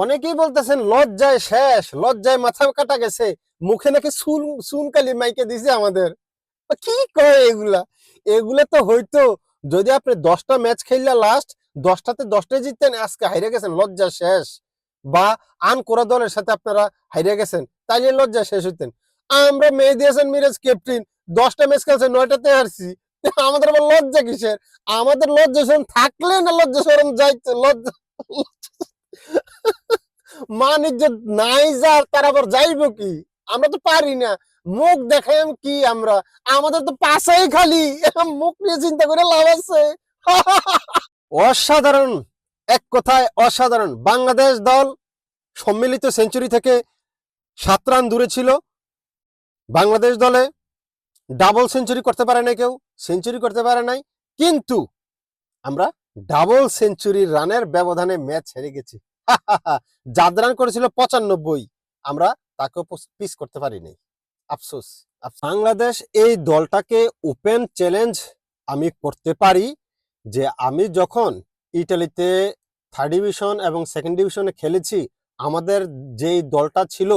অনেকেই বলতেছেন, লজ্জায় শেষ, লজ্জায় মাথা কাটা গেছে, মুখে নাকি সুন সুনকালি মাইকে দিছে আমাদের। কি কয় এগুলা? এগুলা তো হয়তো যদি আপনি দশটা ম্যাচ খেললে লাস্ট দশটাতে দশটায় জিততেন, আজকে হাইরে গেছেন লজ্জা শেষ। বা আন করা দলের সাথে আপনারা হাইরে গেছেন, তাইলে লজ্জা শেষ হইতেন। আমরা মেহেদি হাসান মিরাজ ক্যাপ্টেন, দশটা ম্যাচ খেলছে, নয়টাতে হারছি। আমাদের আবার লজ্জা কিসের? আমাদের লজ্জা শরম থাকলে না লজ্জা শরম যাইতে? লজ্জা। মান ইজ্জত নাই যার তার আবার যাইবো কি? আমরা তো পারি না। মুখ দেখাইম কি আমরা? আমাদের তো পাশেই খালি। মুখ নিয়ে চিন্তা করে লাভ আছে। অসাধারণ। এক কথায় অসাধারণ। বাংলাদেশ দল সম্মিলিত সেঞ্চুরি থেকে সাত রান দূরে ছিল। বাংলাদেশ দলে ডাবল সেঞ্চুরি করতে পারে নাই কেউ, সেঞ্চুরি করতে পারে নাই। কিন্তু আমরা ডাবল সেঞ্চুরি রানের ব্যবধানে ম্যাচ হেরে গেছি। যাদ রান করেছিল পঁচানব্বই। আমরা তাকেও পিস করতে পারিনি। আফসোস বাংলাদেশ এই দলটাকে ওপেন চ্যালেঞ্জ আমি করতে পারি যে আমি যখন ইটালিতে থার্ড ডিভিশন এবং সেকেন্ড ডিভিশনে খেলেছি, আমাদের যেই দলটা ছিল,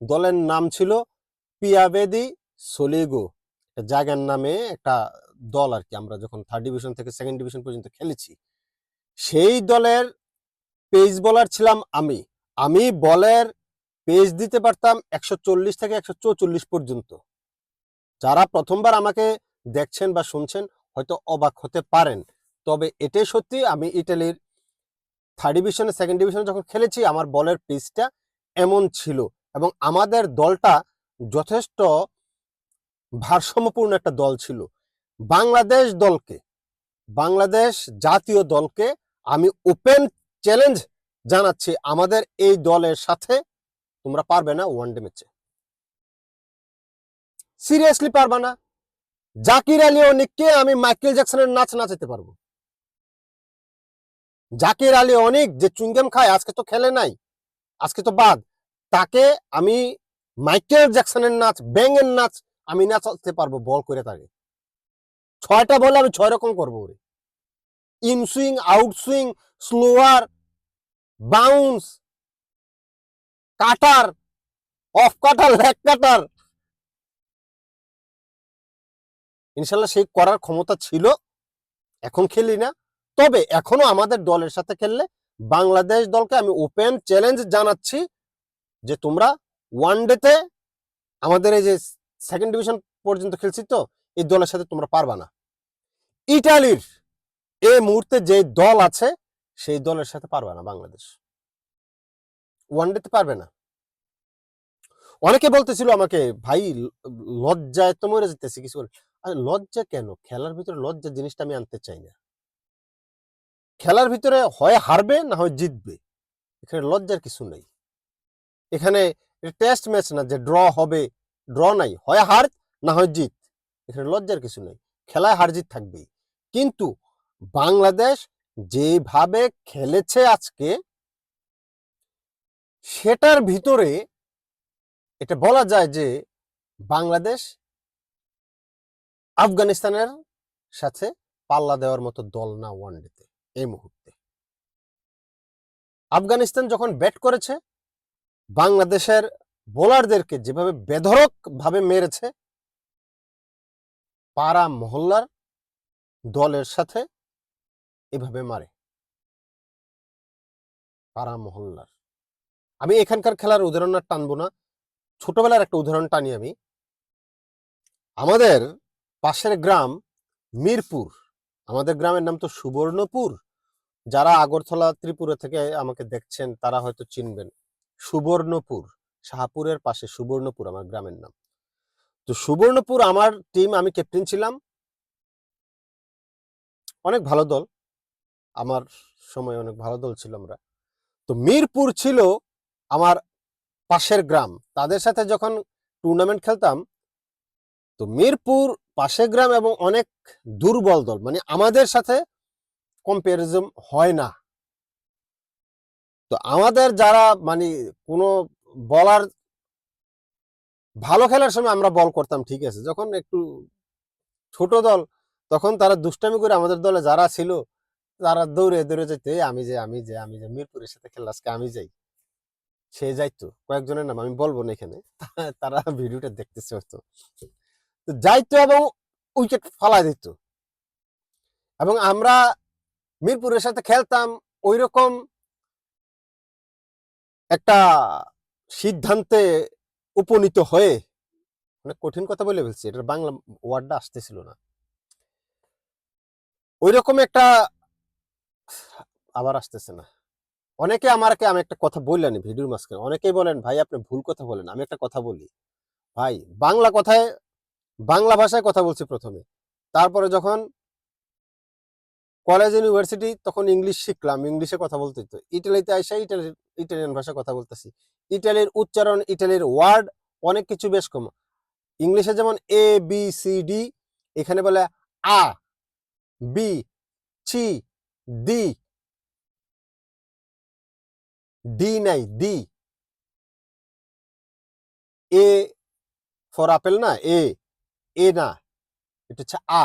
দলের নাম ছিল পিয়াবেদি সোলিগো। জায়গার নামে একটা দল আর কি, আমরা যখন থার্ড ডিভিশন থেকে সেকেন্ড ডিভিশন পর্যন্ত খেলেছি। সেই দলের পেস বলার ছিলাম আমি। আমি বলের পেস দিতে পারতাম একশো চল্লিশ থেকে একশো পর্যন্ত। যারা প্রথমবার আমাকে দেখছেন বা শুনছেন হয়তো অবাক হতে পারেন। তবে এটাই সত্যি, আমি ইটালির থার্ড ডিভিশনে সেকেন্ড ডিভিশনে যখন খেলেছি, আমার বলের পেসটা এমন ছিল এবং আমাদের দলটা যথেষ্ট ভারসাম্যপূর্ণ একটা দল ছিল। বাংলাদেশ দলকে, বাংলাদেশ জাতীয় দলকে আমি ওপেন চ্যালেঞ্জ জানাচ্ছি আমাদের এই দলের সাথে। তোমরা পারবে না ওয়ানডে ম্যাচে সিরিয়াসলি পারবে না। জাকির আলী অনিককে আমি মাইকেল জ্যাকসনের নাচ নাচাতে পারব। জাকির আলী অনেক যে চুইংগাম খায়, আজকে তো খেলে নাই, আজকে তো বাদ। তাকে আমি মাইকেল জ্যাকসনের নাচ, ব্যাঙের নাচ আমি নাচাতে পারব বল করে তাকে। ছয়টা বলে আমি ছয় রকম করব ওরে। In swing out swing slower bounce cutter off cutter leg cutter ইনশাল্লাহ সেই করার ক্ষমতা ছিল, এখন খেলি না। তবে এখনও আমাদের দলের সাথে খেললে বাংলাদেশ দলকে আমি ওপেন চ্যালেঞ্জ জানাচ্ছি যে তোমরা ওয়ান ডেতে আমাদের এই যে সেকেন্ড ডিভিশন পর্যন্ত খেলছি তো, এই দলের সাথে তোমরা পারবা না। ইটালির এই মুহূর্তে যে দল আছে সেই দলের সাথে পারবে না বাংলাদেশ। ওয়ান ডেতে পারবে না। অনেকে বলতেছিল আমাকে, ভাই লজ্জায় তো মরে যেতেছি কিছু। আরে লজ্জা কেন? খেলার ভিতরে লজ্জা জিনিসটা আমি আনতে চাই না। খেলার ভিতরে হয় হারবে, না হয় জিতবে। এখানে লজ্জার কিছু নেই। এখানে টেস্ট ম্যাচ না যে ড্র হবে ড্র নাই। হয় হার, না হয় জিত। এখানে লজ্জার কিছু নেই। খেলায় হার জিত থাকবেই। কিন্তু বাংলাদেশ যেভাবে খেলেছে আজকে, সেটার ভিতরে এটা বলা যায় যে বাংলাদেশ আফগানিস্তানের সাথে পাল্লা দেওয়ার মতো দল না ওয়ানডেতে এই মুহূর্তে। আফগানিস্তান যখন ব্যাট করেছে, বাংলাদেশের বোলারদেরকে যেভাবে বেধরক ভাবে মেরেছে, পাড়া মহল্লার দলের সাথে এভাবে মারে। পাড়া মহল্লার। আমি এখানকার খেলার উদাহরণ আর টানবো না। ছোটবেলার একটা উদাহরণ টানি আমি। আমাদের পাশের গ্রাম মিরপুর। আমাদের গ্রামের নাম তো সুবর্ণপুর। যারা আগরতলা ত্রিপুরা থেকে আমাকে দেখছেন, তারা হয়তো চিনবেন। সুবর্ণপুর। শাহপুরের পাশে সুবর্ণপুর আমার গ্রামের নাম। তো সুবর্ণপুর আমার টিম আমি ক্যাপ্টেন ছিলাম। অনেক ভালো দল। আমার সময় অনেক ভালো দল ছিল আমরা। তো মিরপুর ছিল আমার পাশের গ্রাম। তাদের সাথে যখন টুর্নামেন্ট খেলতাম, তো মিরপুর পাশের গ্রাম এবং অনেক দুর্বল দল। মানে আমাদের সাথে কম্পারিজন হয় না। তো আমাদের যারা মানে কোনো বলার, ভালো খেলার সময় আমরা বল করতাম, ঠিক আছে? যখন একটু ছোট দল, তখন তারা দুষ্টামি করে আমাদের দলে যারা ছিল তারা দৌড়ে দৌড়ে "এই আমি যে আমি যে আমি যে মিরপুরের সাথে খেললে, আজকে আমি যাই। সে যাইতো। কয়েকজনের নাম আমি বলব না এখানে। তারা ভিডিওটা দেখতেছে হয়তো। যাইতো এবং উইকেট ফালাই দিত। এবং আমরা মিরপুরের সাথে খেলতাম ওই রকম একটা সিদ্ধান্তে উপনীত হয়ে মানে কঠিন কথা বলে ফেলছি, এটার বাংলা ওয়ার্ডটা আসতেছিল না। ওই রকম একটা আবার আসতেছে না। অনেকে আমাকে, আমি একটা কথা বললেন ভিডিওর মাঝখানে, অনেকেই বলেন, ভাই, আপনি ভুল কথা বলেন, আমি একটা কথা বলি। ভাই, বাংলা কথায়, বাংলা ভাষায় কথা বলছি প্রথমে। তারপরে যখন কলেজ ইউনিভার্সিটি তখন ইংলিশ শিখলাম ইংলিশে কথা বলতে তো ইটালিতে আইসা ইটালির ইটালিয়ান ভাষায় কথা বলতেছি। ইটালির উচ্চারণ ইটালির ওয়ার্ড অনেক কিছু বেশ কম। ইংলিশে যেমন এ বি সি ডি এখানে বলে A B C D D নাই ডি এ ফর আপেল না, এ এ না। এটা হচ্ছে আ।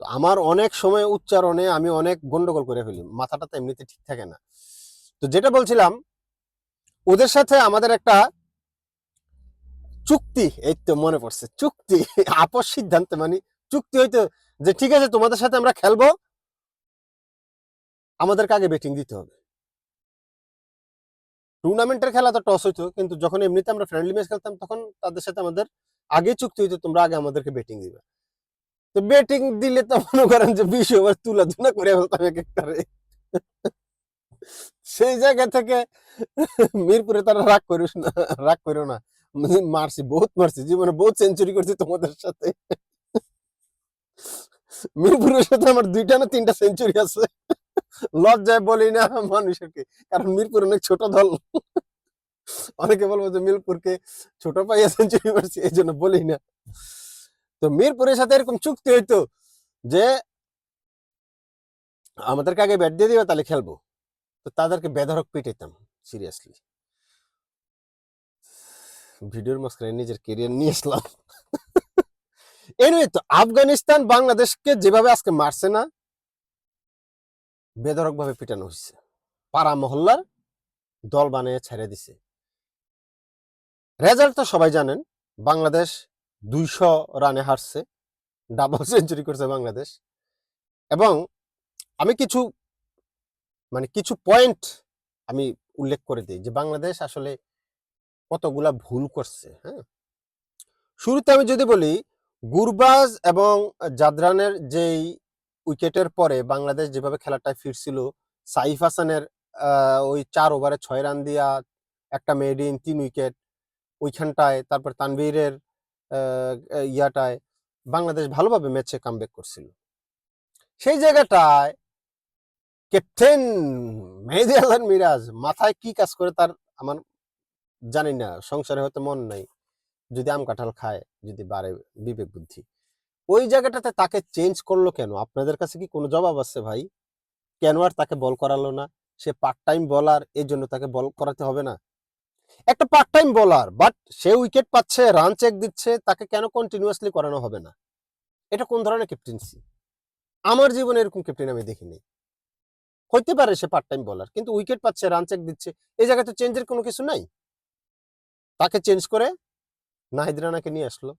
তো আমার অনেক সময় উচ্চারণে আমি অনেক গন্ডগোল করে ফেলি, মাথাটা তো এমনিতে ঠিক থাকে না। তো যেটা বলছিলাম, ওদের সাথে আমাদের একটা চুক্তি, এই তো মনে পড়ছে, চুক্তি, আপস সিদ্ধান্ত মানে চুক্তি হইতো যে, ঠিক আছে, তোমাদের সাথে আমরা খেলব আমাদেরকে আগে ব্যাটিং দিতে হবে। টুর্নামেন্টের খেলা তো টস হইতো, কিন্তু যখন এমনিতে আমরা ফ্রেন্ডলি ম্যাচ খেলতাম, তখন তাদের সাথে আমাদের আগে চুক্তি হইতো, তোমরা আগে আমাদেরকে ব্যাটিং দিবে। তো ব্যাটিং দিলে তো মনে করেন যে বিশ ওভার তুলা ধুনা করে ফেলতাম এক একটারে সেই জায়গা থেকে মিরপুরে তারা রাগ করিস না, রাগ করো না। মারছি, বহুত মারছি, জীবনে বহুত সেঞ্চুরি করছি তোমাদের সাথে। মিরপুরের সাথে আমার দুইটা না তিনটা সেঞ্চুরি আছে। লজ্জায় বলি না মানুষকে, কারণ মিরপুর অনেক ছোট দল। অনেকে বলব যে মিরপুরকে ছোট পাইয়া সেঞ্চুরি মারছি এই জন্য বলি না। তো মিরপুরের সাথে এরকম চুক্তি হইতো যে আমাদেরকে আগে ব্যাট দিয়ে দিবে, তাহলে খেলব। তো তাদেরকে বেধরক পিটাইতাম সিরিয়াসলি ভিডিওর মাঝখানে নিজের কেরিয়ার নিয়ে আসলাম। এনিওয়ে তো আফগানিস্তান, বাংলাদেশকে যেভাবে আজকে মারছে না বেধরক ভাবে পিটানো হয়েছে পাড়া মহল্লার দল বানিয়ে ছেড়ে দিছে। রেজাল্ট তো সবাই জানেন, বাংলাদেশ দুইশো রানে হারছে ডাবল সেঞ্চুরি করছে বাংলাদেশ। এবং আমি কিছু মানে কিছু পয়েন্ট আমি উল্লেখ করে দিই যে বাংলাদেশ আসলে কতগুলা ভুল করছে হ্যাঁ? শুরুতে আমি যদি বলি, গুরবাজ এবং জাদরানের যেই উইকেটের পরে বাংলাদেশ যেভাবে খেলাটায় ফিরছিল সাইফ হাসানের ওই চার ওভারে ছয় রান দিয়া একটা মেডিন তিন উইকেট ওইখানটায় তারপর তানভীরের আহ, ইয়াটায় বাংলাদেশ ভালোভাবে ম্যাচে কামব্যাক করছিল। সেই জায়গাটায় ক্যাপ্টেন মেহেদি হাসান মিরাজ মাথায় কি কাজ করে তার আমার জানি না সংসারে হয়তো মন নাই যদি আম কাঁঠাল খায় যদি বাড়ে বিবেক বুদ্ধি। ওই জায়গাটাতে তাকে চেঞ্জ করল কেন? আপনাদের কাছে কি কোনো জবাব আছে ভাই? কেন আর তাকে বল করালো না? সে পার্ট টাইম বলার এই জন্য তাকে বল করাতে হবে না? একটা পার্ট টাইম বলার বাট সে উইকেট পাচ্ছে রান চেক দিচ্ছে, তাকে কেন কন্টিনিউয়াসলি করানো হবে না? এটা কোন ধরনের ক্যাপ্টেন্সি আমার জীবনে এরকম ক্যাপ্টেন আমি দেখিনি। হইতে পারে সে পার্ট টাইম বলার কিন্তু উইকেট পাচ্ছে রান চেক দিচ্ছে, এই জায়গায় তো চেঞ্জের কোনো কিছু নাই। তাকে চেঞ্জ করে নাহিদ রানাকে নিয়ে আসলো।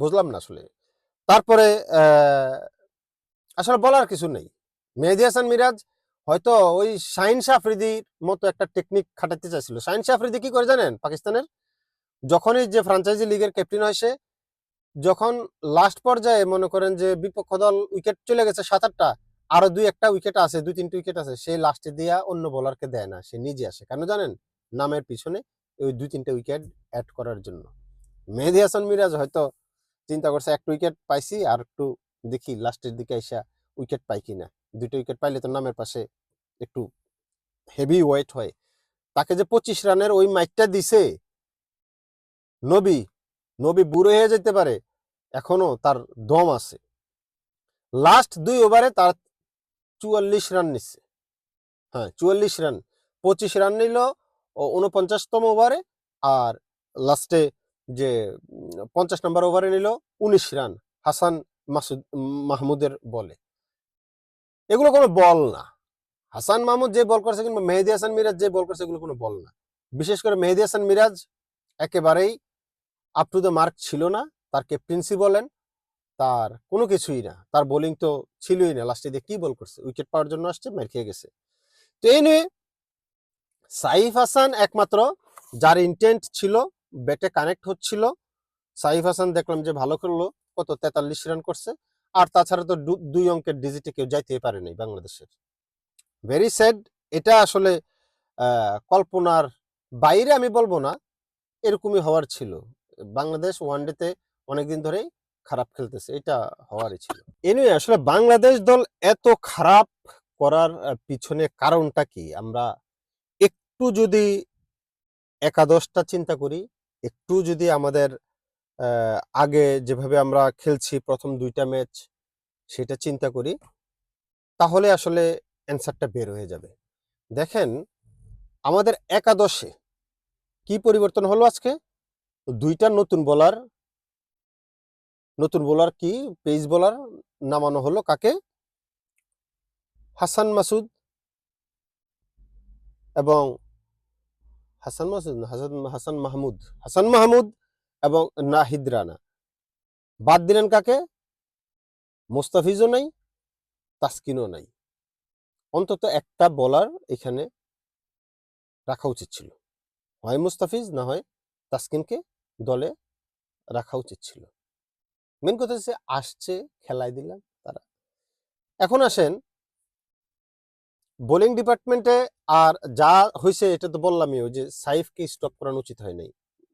বুঝলাম না আসলে। তারপরে আসলে বলার কিছু নেই। মেহেদি হাসান মিরাজ হয়তো ওই শাহিন শাহ আফ্রিদির মতো একটা টেকনিক খাটাতে চাইছিল। শাহিন শাহ আফ্রিদি কি করে জানেন পাকিস্তানের? যখনই যে ফ্রাঞ্চাইজি লিগের ক্যাপ্টেন হয় সে, যখন লাস্ট পর্যায়ে মনে করেন যে বিপক্ষ দল উইকেট চলে গেছে সাত আটটা আরও দুই একটা উইকেট আছে, দুই তিনটা উইকেট আছে, সে লাস্টে দিয়া অন্য বোলারকে দেয় না, সে নিজে আসে। কেন জানেন? নামের পিছনে ওই দুই তিনটা উইকেট অ্যাড করার জন্য। মেহেদি হাসান মিরাজ হয়তো চিন্তা করছে একটা উইকেট পাইছি আর একটু দেখি লাস্টের দিকে এসে উইকেট পাই কিনা। দুইটা উইকেট পাইলে তো নামের পাশে একটু হেভি ওয়েট হয়। তাকে যে পঁচিশ রানের ওই মাইকটা দিছে, নবী নবী বুড়ো হয়ে যেতে পারে, এখনও তার দম আছে। লাস্ট দুই ওভারে তার চুয়াল্লিশ রান নিচ্ছে হ্যাঁ চুয়াল্লিশ রান পঁচিশ রান নিল উনপঞ্চাশতম ওভারে আর লাস্টে যে, পঞ্চাশ নম্বর ওভারে নিল, উনিশ রান হাসান মাসুদ, মাহমুদের বলে। এগুলো কোনো বল না। হাসান মাহমুদ যে বল করছে কিংবা মেহেদি হাসান মিরাজ যে বল করছে, এগুলো কোনো বল না। বিশেষ করে মেহেদি হাসান মিরাজ একেবারেই আপ টু দ্য মার্ক ছিল না। তার ক্যাপ্টেন্সি বলেন, তার কোনো কিছুই না। তার বোলিং তো ছিলই না। লাস্টে দিয়ে কি বল করছে? উইকেট পাওয়ার জন্য আসছে, মের খেয়ে গেছে। তো এই নিয়ে সাইফ হাসান একমাত্র, যার ইন্টেন্ট ছিল ব্যাটে কানেক্ট হচ্ছিল। সাইফ হাসান দেখলাম যে ভালো করল কত? তেতাল্লিশ রান করছে। আর তাছাড়া তো দুই অঙ্কের ডিজিটে কেউ যাইতে পারেনি বাংলাদেশের। ভেরি স্যাড এটা আসলে কল্পনার বাইরে আমি বলব না। এরকমই হওয়ার ছিল। বাংলাদেশ ওয়ানডেতে অনেকদিন ধরেই খারাপ খেলতেছে। এটা হওয়ারই ছিল। এনিওয়ে আসলে বাংলাদেশ দল এত খারাপ করার পিছনে কারণটা কি? আমরা একটু যদি একাদশটা চিন্তা করি একটু যদি আমাদের আগে যেভাবে আমরা খেলছি প্রথম দুইটা ম্যাচ, সেটা চিন্তা করি, তাহলে আসলে অ্যান্সারটা বের হয়ে যাবে। দেখেন, আমাদের একাদশে কি পরিবর্তন হলো আজকে? দুইটা নতুন বলার নতুন বোলার কি? পেস বোলার নামানো হলো কাকে? হাসান মাসুদ এবং হাসান মাসুদ হাসান হাসান মাহমুদ। হাসান মাহমুদ এবং নাহিদ রানা। বাদ দিলেন কাকে? মোস্তাফিজও নাই, তাসকিনও নাই। অন্তত একটা বলার এখানে রাখা উচিত ছিল। হয় মুস্তাফিজ না হয় তাসকিনকে দলে রাখা উচিত ছিল। মেন কথা হচ্ছে আসছে, খেলায় দিলাম তারা। এখন আসেন বোলিং ডিপার্টমেন্টে আর যা হয়েছে এটা তো বললামই যে সাইফকে স্টপ করানো উচিত হয় নাই,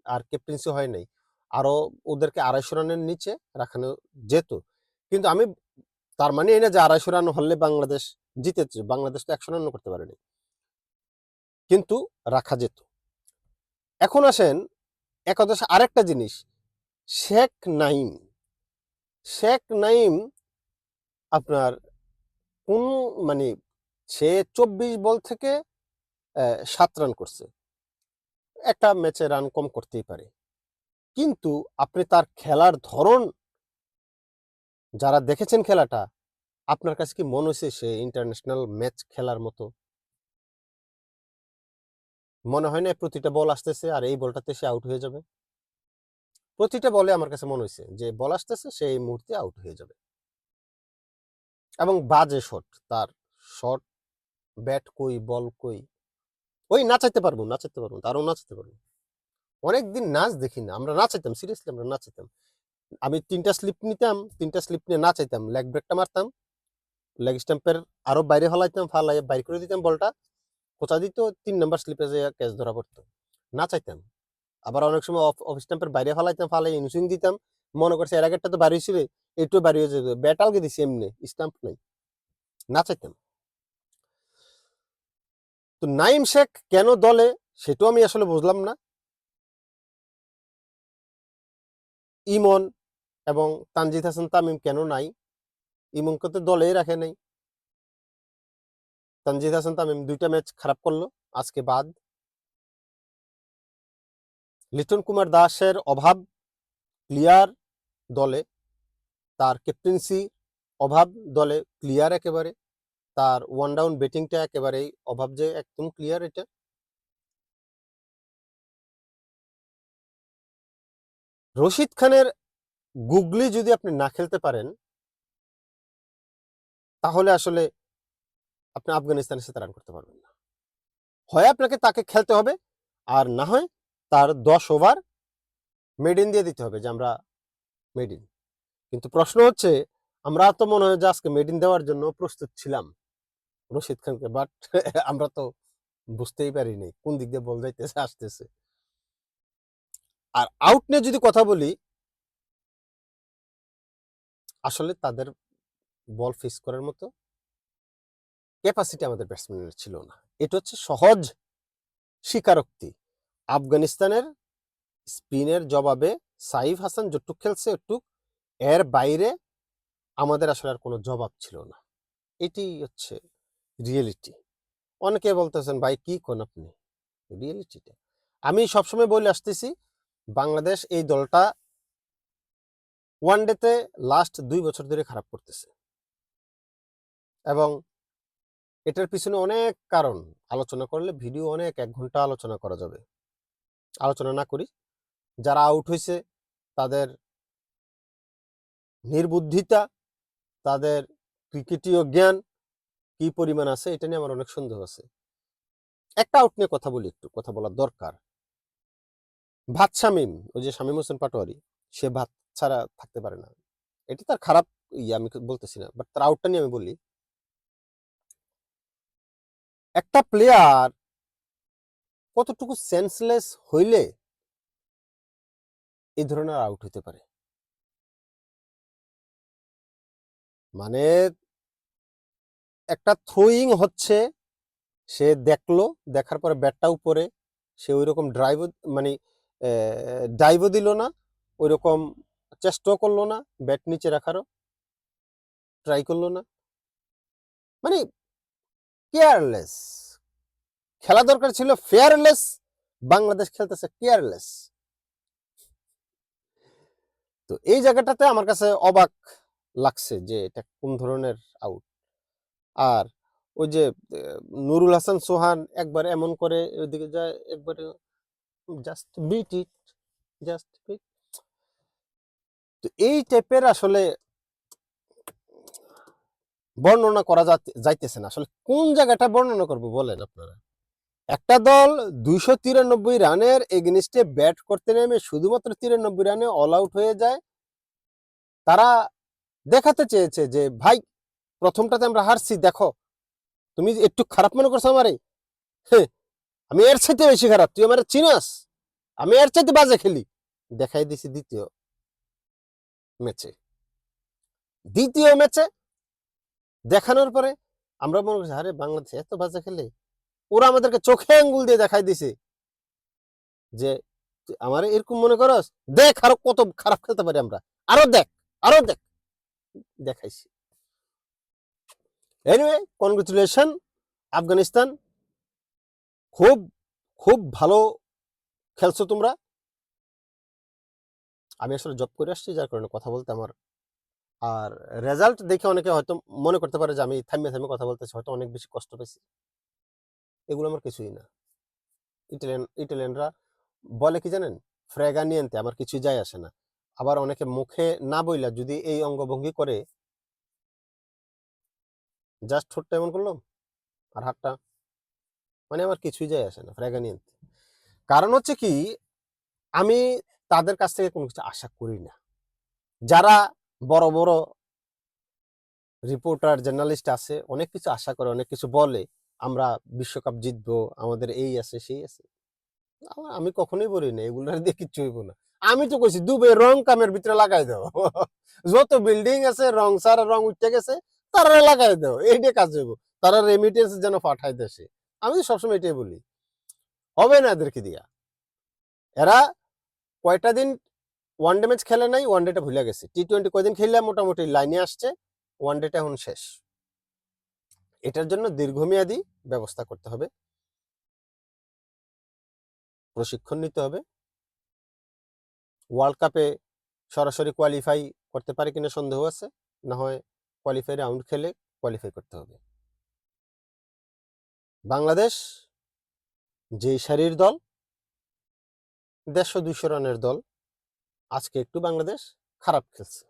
আর ক্যাপ্টেন্সি হয় নাই। আরও ওদেরকে আড়াইশো রানের নিচে রাখানো যেত। কিন্তু আমি, তার মানে এই না যে আড়াইশো রান হলে বাংলাদেশ জিতেছে বাংলাদেশ তো একশো রানও করতে পারেনি। কিন্তু রাখা যেত। এখন আসেন, একাদশ, আরেকটা জিনিস, শেখ নাইম শেখ নাইম আপনার কোন মানে সে চব্বিশ বল থেকে সাত রান করছে। একটা ম্যাচে রান কম করতেই পারে। কিন্তু আপনি তার খেলার ধরন, যারা দেখেছেন খেলাটা, আপনার কাছে কি মনে হয়েছে সে ইন্টারন্যাশনাল ম্যাচ খেলার মতো? মনে হয় না প্রতিটা বল আসতেছে আর এই বলটাতে সে আউট হয়ে যাবে? প্রতিটা বলে আমার কাছে মনে হয়েছে যে বল আসতেছে, সে এই মুহূর্তে আউট হয়ে যাবে। এবং বাজে শট তার শট ব্যাট কই, বল কই। ওই নাচাইতে পারব নাচাইতে পারব তারও নাচাতে পারব। অনেকদিন নাচ দেখি না আমরা নাচাইতাম, সিরিয়াসলি আমরা নাচাইতাম। আমি তিনটা স্লিপ নিতাম, তিনটা স্লিপ নিয়ে নাচাইতাম, লেগ ব্রেকটা মারতাম, লেগ স্ট্যাম্পের আরও বাইরে ফলাইতাম ফালাই, বাইর করে দিতাম বলটা কোথা দিত, তিন নাম্বার স্লিপে যে ক্যাচ ধরা পড়তো। নাচাইতাম। আবার অনেক সময় অফ স্ট্যাম্পের বাইরে ফলাইতাম ফালাই, ইনসুইং দিতাম। মনে করছে এর আগেরটা তো বাড়ি হয়েছিল একটু বাড়ি হয়ে যেত ব্যাটালকে দিছি এমনি, স্ট্যাম্প নাই। নাচাইতাম। তো নাইম শেখ কেন দলে, সেটাও আমি আসলে বুঝলাম না। ইমন এবং তানজিদ হাসান তামিম কেন নাই? ইমনকে তো দলেই রাখে নাই। তানজিদ হাসান তামিম দুইটা ম্যাচ খারাপ করল, আজকে বাদ। লিটন কুমার দাসের অভাব ক্লিয়ার দলে, তার ক্যাপ্টেন্সি অভাব দলে ক্লিয়ার একেবারে। তার ওয়ান ডাউন ব্যাটিংটা একেবারেই অভাব যে একদম ক্লিয়ার এটা। রশিদ খানের গুগলি যদি আপনি না খেলতে পারেন তাহলে আসলে আপনি আফগানিস্তানের সাথে রান করতে পারবেন না। হয় আপনাকে তাকে খেলতে হবে আর না হয় তার দশ ওভার মেডিন দিয়ে দিতে হবে যে আমরা মেডিন কিন্তু প্রশ্ন হচ্ছে, আমরা তো মনে হয় যে আজকে মেডিন দেওয়ার জন্য প্রস্তুত ছিলাম। রশিদ খানকে বাট আমরা তো বুঝতেই পারিনি, কোন দিক দিয়ে বল যাইতেছে, আসতেছে। আর আউট নিয়ে যদি কথা বলি আসলে তাদের বল ফেস করার মতো ক্যাপাসিটি আমাদের ব্যাটসম্যানের ছিল না। এটা হচ্ছে সহজ স্বীকারোক্তি। আফগানিস্তানের স্পিনের জবাবে সাইফ হাসান যতটুক খেলছে একটু এর বাইরে আমাদের আসলে আর কোনো জবাব ছিল না। এটি হচ্ছে রিয়েলিটি। অনেকে বলতেছেন, ভাই, কি কোন আপনি? রিয়েলিটিটা। আমি সবসময় বলে আসতেছি, বাংলাদেশ এই দলটা ওয়ান ওয়ানডেতে লাস্ট দুই বছর ধরে খারাপ করতেছে। এবং এটার পিছনে অনেক কারণ। আলোচনা করলে ভিডিও অনেক, এক ঘণ্টা আলোচনা করা যাবে। আলোচনা না করি, যারা আউট হয়েছে তাদের নির্বুদ্ধিতা, তাদের ক্রিকেটীয় জ্ঞান কি পরিমাণ আছে এটা নিয়ে আমার অনেক সন্দেহ আছে। একটা আউট নিয়ে কথা বলি একটু, কথা বলার দরকার। ভাত শামিম, ওই যে শামিম হোসেন পাটোয়ারি, সে ভাত ছাড়া থাকতে পারে না। এটা তার খারাপ ইয়ে আমি বলতেছি না বাট তার আউটটা নিয়ে আমি বলি। একটা প্লেয়ার কতটুকু সেন্সলেস হইলে এই ধরনের আউট হতে পারে? মানে একটা থ্রোয়িং হচ্ছে, সে দেখল, দেখার পরে ব্যাটটা উপরে, সে ওই রকম ড্রাইভ মানে ডাইভও দিল না ওই রকম চেষ্টাও করল না, ব্যাট নিচে রাখারও ট্রাই করল না। মানে কেয়ারলেস খেলা দরকার ছিল ফেয়ারলেস বাংলাদেশ খেলতেছে কেয়ারলেস তো এই জায়গাটাতে আমার কাছে অবাক লাগছে যে এটা কোন ধরনের আউট আর ওই যে নুরুল হাসান সোহান একবার এমন করে ওইদিকে যায়, একবারে just beat it just beat তো এই টাইপের আসলে বর্ণনা করা যাইতেছে না। আসলে কোন জায়গাটা বর্ণনা করব বলেন আপনারা? একটা দল দুইশো তিরানব্বই রানের এগেনিস্টে ব্যাট করতে নেমে শুধুমাত্র তিরানব্বই রানে অল আউট হয়ে যায়। তারা দেখাতে চেয়েছে যে, ভাই প্রথমটাতে আমরা হারছি দেখো। তুমি একটু খারাপ মনে করছ আমারে? হ্যাঁ, আমি এর চাইতে বেশি খারাপ তুই আমার চিনাস? আমি এর চাইতে বাজে খেলি। দেখাই দিছি দ্বিতীয় ম্যাচে। দ্বিতীয় ম্যাচে দেখানোর পরে আমরা মনে করছি আরে বাংলাদেশ এত বাজে খেলে? ওরা আমাদেরকে চোখে আঙ্গুল দিয়ে দেখাই দিছে যে আমারে এরকম মনে করস? দেখ আরও কত খারাপ খেলতে পারি আমরা। আরও দেখ আরও দেখ। দেখাইছি। এনিওয়ে কনগ্রেচুলেশন আফগানিস্তান খুব খুব ভালো খেলছো তোমরা। আমি আসলে জব করে আসছি, যার কারণে কথা বলতে আমার আর রেজাল্ট দেখে অনেকে হয়তো মনে করতে পারে যে আমি থামিয়ে থামিয়ে কথা বলতেছি, হয়তো অনেক বেশি কষ্ট পেয়েছি এগুলো আমার কিছুই না। ইটালিয়ান ইটালিয়ানরা বলে কি জানেন? ফ্রেগা নিয়েন্তে, আমার কিছুই যায় আসে না। আবার অনেকে মুখে না বইলা যদি এই অঙ্গভঙ্গি করে জাস্ট ঠোঁটটা এমন করলাম আর হাতটা মানে আমার কিছুই যায় আসে না ফ্রেগা কারণ হচ্ছে কি, আমি তাদের কাছ থেকে কোনো কিছু আশা করি না। যারা বড় বড় রিপোর্টার, জার্নালিস্ট আছে, অনেক কিছু আশা করে, অনেক কিছু বলে, আমরা বিশ্বকাপ জিতবো, আমাদের এই আছে, সেই আছে। আমি কখনোই বলি না এগুলোর দিয়ে কিচ্ছু হইব না। আমি তো কইছি, দুবে রং কামের ভিতরে লাগাই দাও। যত বিল্ডিং আছে, রং সার রং উঠতে গেছে তারা লাগাই দাও এইটা কাজ হইব। তারা রেমিটেন্স যেন পাঠায় দেশে আমি সবসময় এটাই বলি। হবে না এদেরকে দিয়া। এরা কয়টা দিন ওয়ান ডে ম্যাচ খেলে নাই ওয়ান ডেটা ভুলে গেছে। টি টোয়েন্টি কয়দিন খেললে মোটামুটি লাইনে আসছে ওয়ান ডেটা এখন শেষ। এটার জন্য দীর্ঘমেয়াদী ব্যবস্থা করতে হবে। প্রশিক্ষণ নিতে হবে। ওয়ার্ল্ড কাপে সরাসরি কোয়ালিফাই করতে পারে কিনা সন্দেহ আছে। না হয় কোয়ালিফাই রাউন্ড খেলে কোয়ালিফাই করতে হবে। বাংলাদেশ যেই সারির দল, দেড়শো দুইশো রানের দল, আজকে একটু বাংলাদেশ খারাপ খেলছে।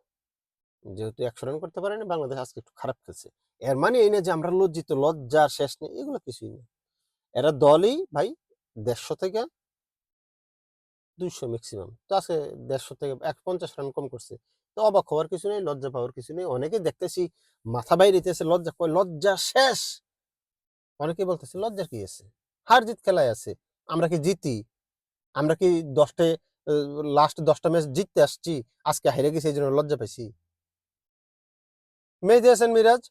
যেহেতু একশো রান করতে পারেনি, বাংলাদেশ আজকে একটু খারাপ খেলছে। এর মানে এই না যে আমরা লজ্জিত লজ্জার শেষ নেই, এগুলো কিছুই না। এরা দলই ভাই দেড়শো থেকে দুইশো ম্যাক্সিমাম তো আজকে দেড়শো থেকে এক পঞ্চাশ রান কম করছে। তো অবাক হওয়ার কিছু নেই, লজ্জা পাওয়ার কিছু নেই। অনেকে দেখতেছি মাথা বাইরে দিতেছে, লজ্জা কয়, লজ্জা শেষ! অনেকে বলতেছে লজ্জার কি আছে? হার জিত খেলায় আছে, আমরা কি জিতি? আমরা কি দশটা লাস্ট দশটা ম্যাচ জিততে আসছি? আজকে হেরে গেছি এই জন্য লজ্জা পাইছি। মেহেদি হাসান মিরাজ,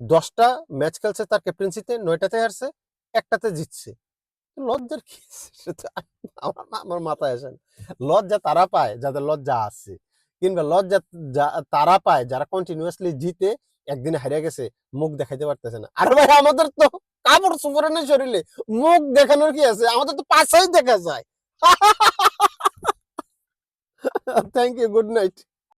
দশটা ম্যাচ খেলছে তার ক্যাপ্টেন্সিতে নয়টাতে হারছে, একটাতে জিতছে। লজ্জার কি আমার মাথায় আসে লজ্জা তারা পায়, যাদের লজ্জা আছে। কিংবা লজ্জা তারা পায়, যারা কন্টিনিউয়াসলি জিতে একদিন হারিয়ে গেছে, মুখ দেখাইতে পারতেছে না। আর ভাই, আমাদের তো কাপড় সুপরে নেই শরীরে মুখ দেখানোর কি আছে? আমাদের তো পাশেই দেখা যায়। Thank you good night